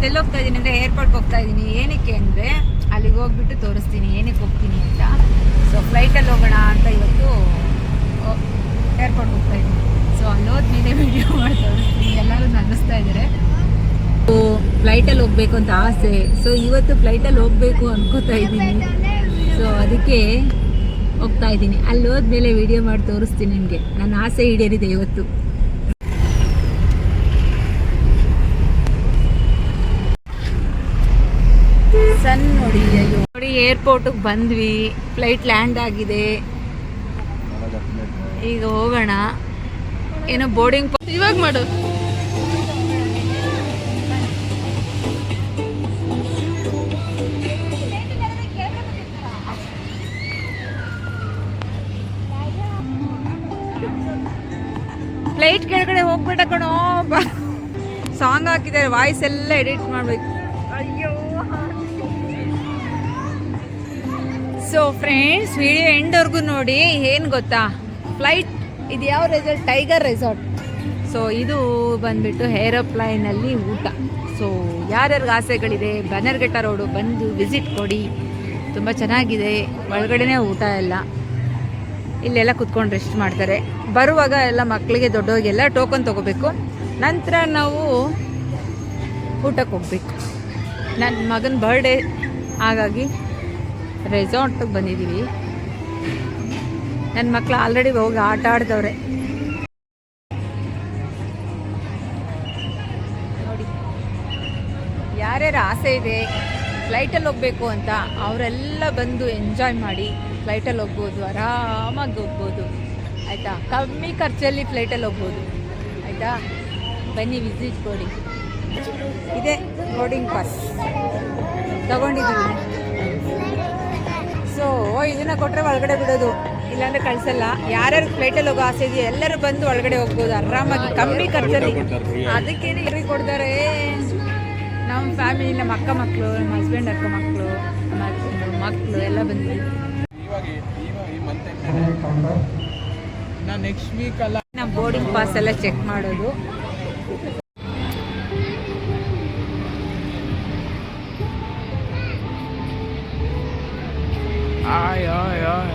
ಇವತ್ತು ಎಲ್ಲಿ ಹೋಗ್ತಾ ಇದ್ದೀನಿ ಅಂದರೆ ಏರ್ಪೋರ್ಟ್ಗೆ ಹೋಗ್ತಾ ಇದ್ದೀನಿ. ಏನಕ್ಕೆ ಅಂದರೆ ಅಲ್ಲಿಗೆ ಹೋಗ್ಬಿಟ್ಟು ತೋರಿಸ್ತೀನಿ. ಏನಕ್ಕೆ ಹೋಗ್ತೀನಿ ಅಂತ. ಸೊ ಫ್ಲೈಟಲ್ಲಿ ಹೋಗೋಣ ಅಂತ ಇವತ್ತು ಏರ್ಪೋರ್ಟ್ಗೆ ಹೋಗ್ತಾ ಇದ್ದೀನಿ. ಸೊ ಅಲ್ಲಿ ಹೋದ್ಮೇಲೆ ವಿಡಿಯೋ ಮಾಡಿ ತೋರಿಸ್ತೀನಿ. ಎಲ್ಲರೂ ನಗಿಸ್ತಾ ಇದ್ದಾರೆ. ಫ್ಲೈಟಲ್ಲಿ ಹೋಗ್ಬೇಕು ಅಂತ ಆಸೆ. ಸೊ ಇವತ್ತು ಫ್ಲೈಟಲ್ಲಿ ಹೋಗ್ಬೇಕು ಅನ್ಕೋತಾ ಇದ್ದೀನಿ. ಸೊ ಅದಕ್ಕೆ ಹೋಗ್ತಾ ಇದ್ದೀನಿ. ಅಲ್ಲಿ ಹೋದ್ಮೇಲೆ ವಿಡಿಯೋ ಮಾಡಿ ತೋರಿಸ್ತೀನಿ ನಿಮಗೆ. ನನ್ನ ಆಸೆ ಈಡೇರಿದೆ ಇವತ್ತು ಸನ್ ನೋಡಿ ಅಯ್ಯೋ ನೋಡಿ ಏರ್ಪೋರ್ಟಿಗೆ ಬಂದ್ವಿ, ಫ್ಲೈಟ್ ಲ್ಯಾಂಡ್ ಆಗಿದೆ. ಈಗ ಹೋಗೋಣ. ಏನೋ ಬೋರ್ಡಿಂಗ್ ಇವಾಗ ಮಾಡು. ಫ್ಲೈಟ್ ಕೆಳಗಡೆ ಹೋಗ್ಬೇಡ ಕಣೋ. ಸಾಂಗ್ ಹಾಕಿದ್ದಾರೆ, ವಾಯ್ಸ್ ಎಲ್ಲ ಎಡಿಟ್ ಮಾಡ್ಬೇಕು. ಸೊ ಫ್ರೆಂಡ್ಸ್ ವಿಡಿಯೋ ಎಂಡ್ವರೆಗೂ ನೋಡಿ ಏನು ಗೊತ್ತಾ? ಫ್ಲೈಟ್ ಇದು ಯಾವ ರೆಸಾರ್ಟ್ ಟೈಗರ್ ರೆಸಾರ್ಟ್ ಸೊ ಇದು ಬಂದ್ಬಿಟ್ಟು ಏರೋಪ್ಲೈನಲ್ಲಿ ಊಟ. ಸೊ ಯಾರ್ಯಾರಿಗೆ ಆಸೆಗಳಿದೆ ಬನ್ನರ್ಘಟ್ಟ ರೋಡು ಬಂದು ವಿಸಿಟ್ ಕೊಡಿ. ತುಂಬ ಚೆನ್ನಾಗಿದೆ. ಒಳಗಡೆ ಊಟ ಎಲ್ಲ. ಇಲ್ಲೆಲ್ಲ ಕುತ್ಕೊಂಡು ರೆಸ್ಟ್ ಮಾಡ್ತಾರೆ. ಬರುವಾಗ ಎಲ್ಲ ಮಕ್ಕಳಿಗೆ ದೊಡ್ಡವರಿಗೆಲ್ಲ ಟೋಕನ್ ತೊಗೋಬೇಕು. ನಂತರ ನಾವು ಊಟಕ್ಕೆ ಹೋಗ್ಬೇಕು. ನನ್ನ ಮಗನ ಬರ್ಡೇ ಹಾಗಾಗಿ ರೆಸಾರ್ಟಿಗೆ ಬಂದಿದ್ದೀವಿ ನನ್ನ ಮಕ್ಕಳು ಆಲ್ರೆಡಿ ಹೋಗಿ ಆಟ ಆಡ್ತವ್ರೆ ನೋಡಿ. ಯಾರ್ಯಾರ ಆಸೆ ಇದೆ ಫ್ಲೈಟಲ್ಲಿ ಹೋಗಬೇಕು ಅಂತ ಅವರೆಲ್ಲ ಬಂದು ಎಂಜಾಯ್ ಮಾಡಿ ಫ್ಲೈಟಲ್ಲಿ ಹೋಗ್ಬೋದು, ಆರಾಮಾಗಿ ಹೋಗ್ಬೋದು. ಆಯಿತಾ? ಕಮ್ಮಿ ಖರ್ಚಲ್ಲಿ ಫ್ಲೈಟಲ್ಲಿ ಹೋಗ್ಬೋದು. ಆಯಿತಾ? ಬನ್ನಿ ವಿಸಿಟ್ ಕೊಡಿ ಇದೆ ಬೋರ್ಡಿಂಗ್ ಪಾಸ್ ತಗೊಂಡಿದ್ದೀವಿ. ಸೊ ಇದನ್ನ ಕೊಟ್ಟರೆ ಒಳಗಡೆ ಬಿಡೋದು. ಇಲ್ಲಾಂದ್ರೆ ಕಳ್ಸಲ್ಲ. ಯಾರ್ಯಾರು ಫ್ಲೈಟಲ್ಲಿ ಹೋಗೋ ಆಸೆ ಇದೆಯಾ ಎಲ್ಲರೂ ಬಂದು ಒಳಗಡೆ ಹೋಗ್ಬೋದು. ಆರಾಮಾಗಿ ಕಮ್ಮಿ ಖರ್ಚಲ್ಲಿ ಅದಕ್ಕೇನೆ ಇರಿ ಕೊಡ್ತಾರೆ. ನಮ್ಮ ಫ್ಯಾಮಿಲಿ ನಮ್ಮ ಅಕ್ಕ ಮಕ್ಕಳು ನಮ್ಮ ಹಸ್ಬೆಂಡ್ ಅಕ್ಕ ಮಕ್ಕಳು ಮಕ್ಕಳು ಎಲ್ಲ ಮಂತ್ ನಾ ಬೋರ್ಡಿಂಗ್ ಪಾಸ್ ಎಲ್ಲ ಚೆಕ್ ಮಾಡೋದು. ಆಯ್ ಆಯ್ ಆಯ್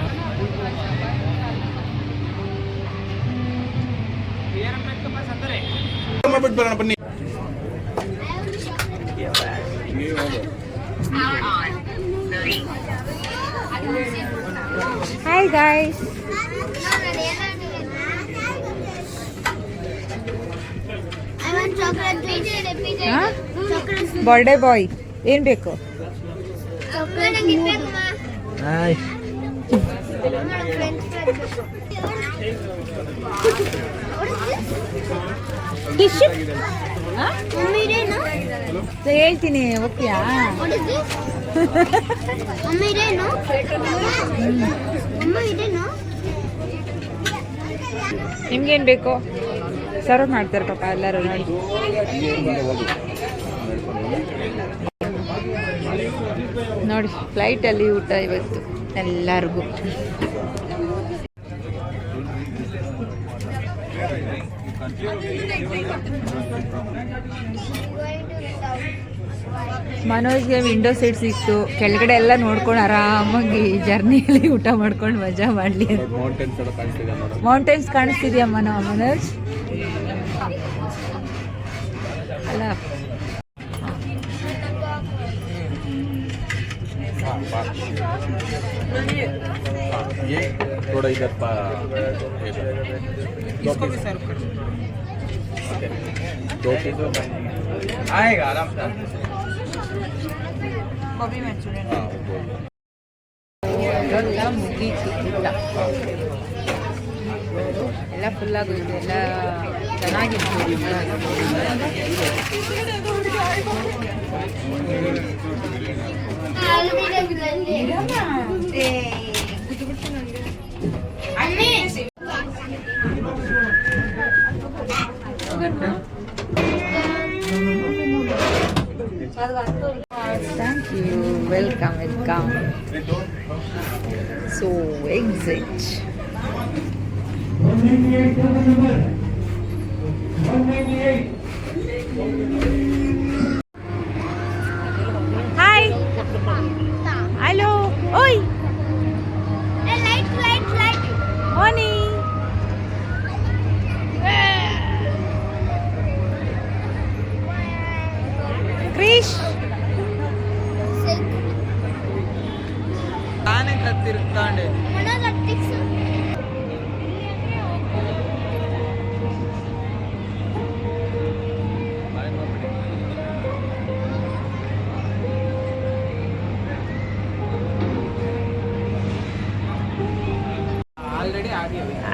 ಮಾಡ್ಬಿಟ್ಟು ಬರೋಣ ಬನ್ನಿ ನೀವು ಹೋಗು. Hi guys I want chocolate juice. Huh? Chocolate juice. Birthday boy ಏನು ಬೇಕು Hi. ಹೇಳ್ತೀನಿ ಒಪ್ಪಿಯಾ ನಿಮ್ಗೇನ್ ಬೇಕು? ಸರ್ವ್ ಮಾಡ್ತಾರೆ ಪಾಪ ಎಲ್ಲರೂ ನೋಡಿ. ನೋಡಿ ಫ್ಲೈಟಲ್ಲಿ ಊಟ ಇವತ್ತು ಎಲ್ಲರಿಗೂ. ಮನೋಜ್ಗೆ ವಿಂಡೋ ಸೀಟ್ ಸಿಕ್ತು. ಕೆಳಗಡೆ ಎಲ್ಲ ನೋಡ್ಕೊಂಡು ಆರಾಮಾಗಿ ಜರ್ನಿಯಲ್ಲಿ ಊಟ ಮಾಡ್ಕೊಂಡು ಮಜಾ ಮಾಡಲಿ ಮೌಂಟೇನ್ಸ್ ಕಾಣಿಸ್ತಿದ್ಯಮ್ಮ ನಾವು ಮನೋಜ್? ಅಲ್ಲ. थोड़ा इधर पा इसको भी सर्व कर दो पीस आएगा आराम से ಗೋಬಿ ಮಂಚೂರಿಯನ್ हाँ वो ಎಲ್ಲ ಮುಗೀತು ಊಟ ಎಲ್ಲ ಫುಲ್ ಆಗೋಯ್ತು ಎಲ್ಲ ಚೆನ್ನಾಗಿತ್ತು Thank you. Welcome, welcome. So, exit. One ninety eight.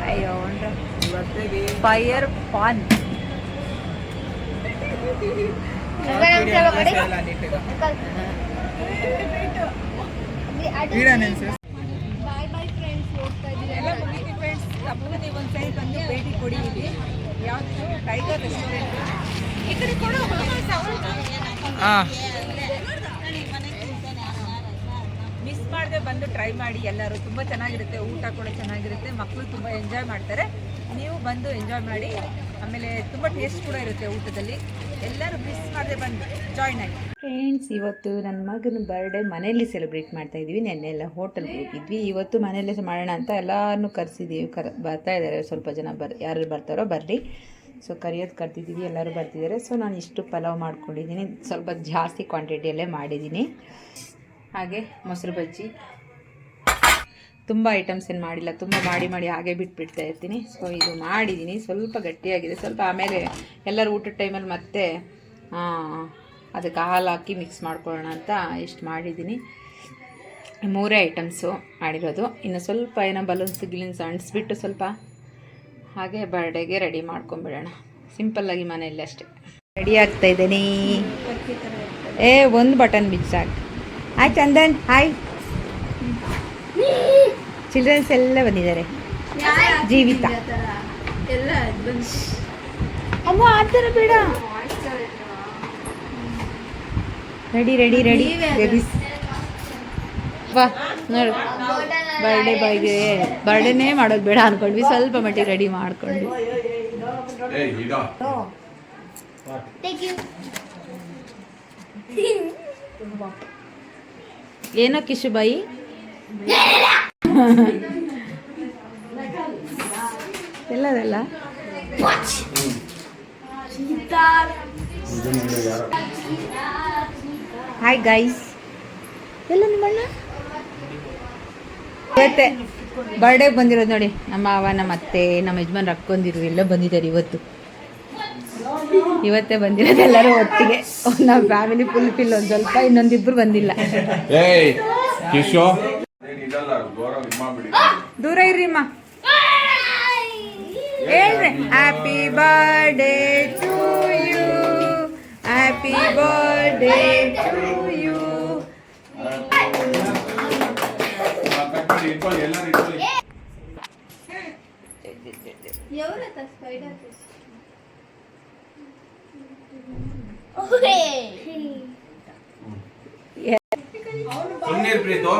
ಅಯ್ಯೋ fire paan bye bye friends ಹೋಗ್ತಾ ಇದ್ದೀವಿ ಫ್ರೆಂಡ್ಸ್ ತಪ್ಪು ಒಂದು ಸೈಡ್ ಬಂದು ಭೇಟಿ ಕೊಡಿ ಇಲ್ಲಿ. ಯಾವುದು? ಟೈಗರ್ ರೆಸ್ಟೋರೆಂಟ್ ಈ ಕಡೆ ಕೊಡು ಹಾಂ ಮಾಡದೆ ಬಂದು ಟ್ರೈ ಮಾಡಿ ಎಲ್ಲರೂ. ತುಂಬ ಚೆನ್ನಾಗಿರುತ್ತೆ, ಊಟ ಕೂಡ ಚೆನ್ನಾಗಿರುತ್ತೆ ಮಕ್ಕಳು ತುಂಬ ಎಂಜಾಯ್ ಮಾಡ್ತಾರೆ. ನೀವು ಬಂದು ಎಂಜಾಯ್ ಮಾಡಿ, ಆಮೇಲೆ ತುಂಬ ಟೇಸ್ಟ್ ಕೂಡ ಇರುತ್ತೆ ಊಟದಲ್ಲಿ. ಎಲ್ಲರೂ ಮಿಸ್ ಮಾಡದೆ ಬಂದು ಜಾಯ್ನ್ ಆಗಿ. ಫ್ರೆಂಡ್ಸ್ ಇವತ್ತು ನನ್ನ ಮಗನ ಬರ್ಡೇ ಮನೆಯಲ್ಲಿ ಸೆಲೆಬ್ರೇಟ್ ಮಾಡ್ತಾ ಇದ್ವಿ ನೆನ್ನೆ ಎಲ್ಲ ಹೋಟೆಲ್ಗೆ ಹೋಗಿದ್ವಿ. ಇವತ್ತು ಮನೆಯಲ್ಲೇ ಮಾಡೋಣ ಅಂತ ಎಲ್ಲರನ್ನು ಕರೆಸಿದ್ದೀವಿ. ಕರ್, ಬರ್ತಾ ಇದ್ದಾರೆ ಸ್ವಲ್ಪ ಜನ ಬರ್ ಯಾರು ಬರ್ತಾರೋ ಬರ್ರಿ ಸೊ ಕರಿಯೋದು ಕರ್ತಿದ್ದೀವಿ ಎಲ್ಲರೂ ಬರ್ತಿದ್ದಾರೆ. ಸೊ ನಾನು ಇಷ್ಟು ಪಲಾವ್ ಮಾಡ್ಕೊಂಡಿದ್ದೀನಿ. ಸ್ವಲ್ಪ ಜಾಸ್ತಿ ಕ್ವಾಂಟಿಟಿಯಲ್ಲೇ ಮಾಡಿದ್ದೀನಿ. ಹಾಗೆ ಮೊಸರು ಬಜ್ಜಿ. ತುಂಬ ಐಟಮ್ಸ್ ಏನು ಮಾಡಿಲ್ಲ ತುಂಬ ಮಾಡಿ ಮಾಡಿ ಹಾಗೆ ಬಿಟ್ಬಿಡ್ತಾ ಇರ್ತೀನಿ. ಸೊ ಇದು ಮಾಡಿದ್ದೀನಿ ಸ್ವಲ್ಪ ಗಟ್ಟಿಯಾಗಿದೆ. ಸ್ವಲ್ಪ ಆಮೇಲೆ ಎಲ್ಲರೂ ಊಟದ ಟೈಮಲ್ಲಿ ಮತ್ತೆ ಅದಕ್ಕೆ ಹಾಲು ಹಾಕಿ ಮಿಕ್ಸ್ ಮಾಡ್ಕೊಳ್ಳೋಣ ಅಂತ ಇಷ್ಟು ಮಾಡಿದ್ದೀನಿ ಮೂರೇ ಐಟಮ್ಸು ಮಾಡಿರೋದು. ಇನ್ನು ಸ್ವಲ್ಪ ಏನೋ ಬಲೂನ್ಸ್ ಗಿಲಿನ್ಸ್ ಅಂಟಿಸ್ಬಿಟ್ಟು ಸ್ವಲ್ಪ ಹಾಗೆ ಬರ್ಡೇಗೆ ರೆಡಿ ಮಾಡ್ಕೊಂಬಿಡೋಣ. ಸಿಂಪಲ್ಲಾಗಿ ಮನೆಯಲ್ಲಿ ಅಷ್ಟೇ. ರೆಡಿ ಆಗ್ತಾ ಇದ್ದೀನಿ. ಏ ಒಂದು ಬಟನ್ ಬಿಚ್ಚಾಕ್ ಹಾಯ್ ಚಂದನ್ ಹಾಯ್ ಚಿಲ್ಡ್ರನ್ಸ್ ಎಲ್ಲ ಬಂದಿದ್ದಾರೆ. ಜೀವಿತ. ಅಮ್ಮ ಆ ಥರ ಬೇಡ. ರೆಡಿ ರೆಡಿ ರೆಡಿ ಬೇಬೀಸ್ ವಾ ನೋಡು. ಬರ್ಡೇ ಬಾಯ್ಗೆ ಬರ್ಡೇನೇ ಮಾಡೋದು ಬೇಡ ಅನ್ಕೊಂಡ್ವಿ. ಸ್ವಲ್ಪ ಮಟ್ಟಿಗೆ ರೆಡಿ ಮಾಡ್ಕೊಂಡ್ವಿ. ಯು ಏನೋ ಕಿಶುಬಾಯಿ? ಎಲ್ಲದಲ್ಲ? ಹಾಯ್ ಗೈಸ್ ಎಲ್ಲ ನಿಮ್ಮಣ್ಣ ಬರ್ಡೇಗೆ ಬಂದಿರೋದು ನೋಡಿ. ನಮ್ಮ ಅವ ನಮ್ಮ ಅತ್ತೆ, ನಮ್ಮ ಯಜಮಾನ್ ಅಕ್ಕೊಂದಿರು ಎಲ್ಲ ಬಂದಿದ್ದಾರೆ ಇವತ್ತು. ಇವತ್ತೇ ಬಂದಿರೋದು ಎಲ್ಲರೂ ಒಟ್ಟಿಗೆ. ನಮ್ಮ ಫ್ಯಾಮಿಲಿ ಫುಲ್ ಫಿಲ್ ಒಂದು ಸ್ವಲ್ಪ ಇನ್ನೊಂದಿಬ್ರು ಬಂದಿಲ್ಲ. ದೂರ ಇರ್ರಿಮ್ಮ ಹೇಳ್ರಿ. Happy birthday to you happy birthday to you ಎಲ್ಲರೂ ಸುಮ್ಮನೆ ಪ್ರೀತು.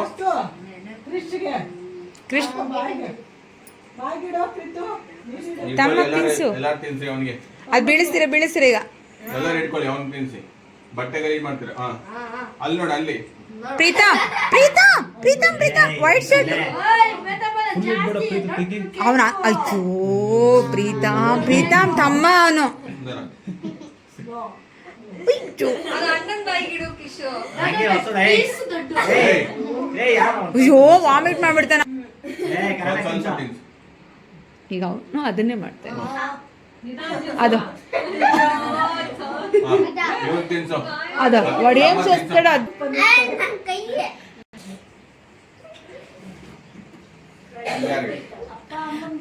ಕೃಷ್ಣ. ಇಟ್ಕೊಳ್ಳಿ, ತಮ್ಮ ತಿನ್ಸು. ಎಲ್ಲರೂ ತಿನ್ಸಿ ಅವನಿಗೆ. ಅದು ಬೀಳಿಸ್ತೀರ ಬೀಳಿಸ್ತೀರ ಈಗ? ಎಲ್ಲರೂ ಇಟ್ಕೊಳ್ಳಿ ಅವ್ನ್ ತಿನ್ಸಿ. ಬಟ್ಟೆ ಗಲೀಜ್ ಮಾಡ್ತೀರ? ಹಾ. ಅಲ್ಲಿ ನೋಡಿ ಅಲ್ಲಿ. ಪ್ರೀತಾ ಪ್ರೀತಾ ಪ್ರೀತಮ್ ಪ್ರೀತಾ ವೈಟ್ ಶರ್ಟ್ ಅವನ ಅಯ್ಯೋ ಪ್ರೀತಮ್ ಪ್ರೀತಮ್ ತಮ್ಮ ಅವನು ಅಯ್ಯೋ ವಾಮಿಟ್ ಮಾಡ್ಬಿಡ್ತಾನೆ. ಈಗ ಅವನು ಅದನ್ನೇ ಮಾಡ್ತಾನೆ. ಅದು. ಅದ. ಒಡೆಯಂ ಸೋಸ್ಕಡ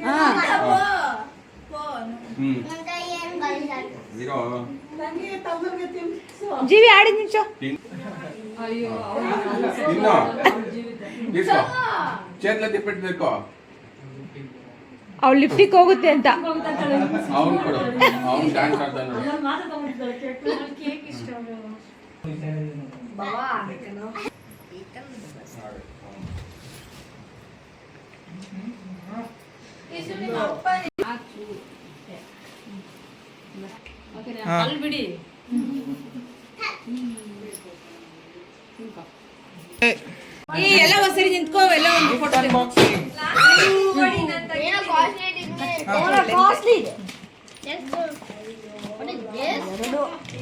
ಹಾ. ಜೀವಿ ಆಡಿದ ನಿಮಿಷ ತಿನ್ನು. ಇಸ್ಕೋ ಚೇತ್ಲ ತಿಪ್ಪಿಟ್ಟು ತಿರ್ಕೋ ಅವ್ಳು ಲಿಫ್ಟಿಗೆ ಹೋಗುತ್ತೆ ಅಂತ. ಅವ್ನು ಕೊಡು. ಡ್ಯಾನ್ಸ್ ಆಡ್ತಾನೆ ಎಲ್ಲ ಒಂದ್ಸರಿ ನಿಂತ್ಕೋ ಎಲ್ಲ ಒಂದು ಫೋಟೋ ಏನೋ ಕಾಸ್ಟ್ಲಿ ಕಾಸ್ಟ್ಲಿ ಇದೆ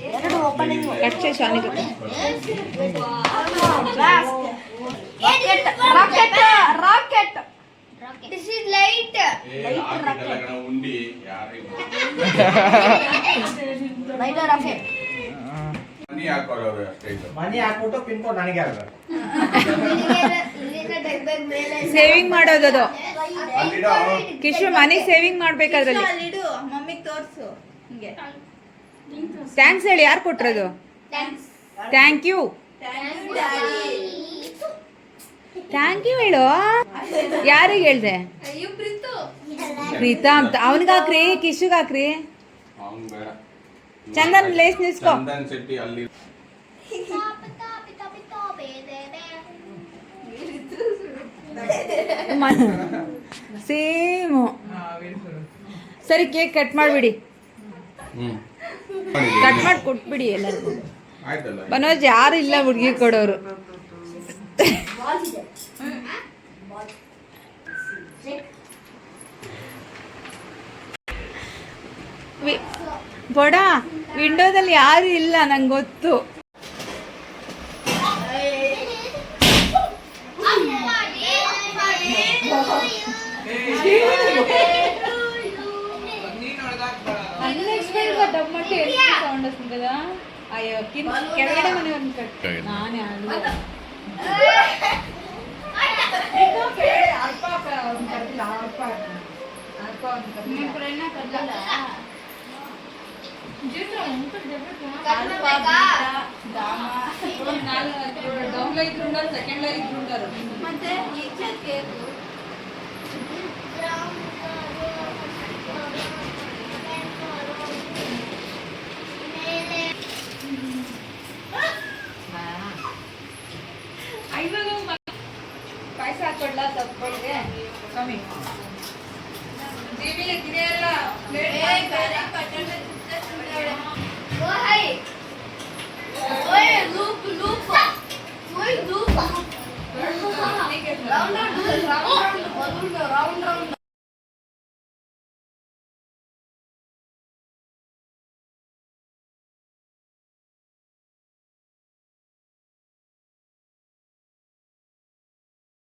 ಎರಡು opening Akshay ಶಾನಿಗೆ rocket rocket this is light ఉండి ಯಾರಿಗೂ ಲೈಟ್ ರಾಕೆಟ್ ಮನಿ ಹಾಕ್ಬಿಟ್ಟು ಪಿನ್ ಕೋಡ್ ನನಗೆ ಸೇವಿಂಗ್ ಮಾಡೋದು ಅದು ಅಲ್ಲಿಡೋ ಕಿಶು ಮನೆಗೆ ಸೇವಿಂಗ್ ಮಾಡ್ಬೇಕಾದ್ರಲ್ಲಿ ಅಲ್ಲಿಡು ಅಮ್ಮ ಥ್ಯಾಂಕ್ಸ್ ಹೇಳಿ ಯಾರು ಕೊಟ್ರದು? ಥ್ಯಾಂಕ್ ಯು ಥ್ಯಾಂಕ್ ಯು ಹೇಳು. ಯಾರಿಗೆ ಹೇಳ್ದೆ? ಪ್ರೀತಾ ಅಂತ. ಅವನಿಗೆ ಹಾಕ್ರಿ ಕಿಶುಗೆ ಹಾಕ್ರಿ. ಚಂದನ್ ಲೇಸ್ ನಿಲ್ಸ್ಕೊ. ಚಂದನ್ ಶೆಟ್ಟಿ ಅಲ್ಲಿ. ಸೇಮು. ಸರಿ ಕೇಕ್ ಕಟ್ ಮಾಡಿಬಿಡಿ. ಕಟ್ ಮಾಡಿ ಕೊಟ್ಬಿಡಿ ಎಲ್ಲರಿಗೂ. ಆಯ್ತಲ್ಲ. ಮನೋಜ್ ಯಾರು ಇಲ್ಲ ಹುಡುಗಿ ಕೊಡೋರು. ವಿ ಬಡ ವಿಂಡೋದಲ್ಲಿ ಯಾರು ಇಲ್ಲ ನಂಗೆ ಗೊತ್ತು. ಅಯ್ಯೋ ಕೆಳಗಡೆ ಮನೆಯವ್ರನ್ನ ಕಟ್ ನಾನೇ ಅರ್ಪ ಅರ್ಪ ಅವ್ರನ್ನ ಕಟ್ಟಿಲ್ಲ ಅರ್ಪ ಅರ್ಪ డౌన్ లో ఇద్దరు ఉంటారు సెకండ్ లో ఇద్దరు ఉంటారు ಐವಾಗ ಪಾಯಸ ಹಾಕೊಡ್ಲಾ ತಪ್ಪಿಗೆ ಸ್ವಾಮಿ ದೇವಿಲೆ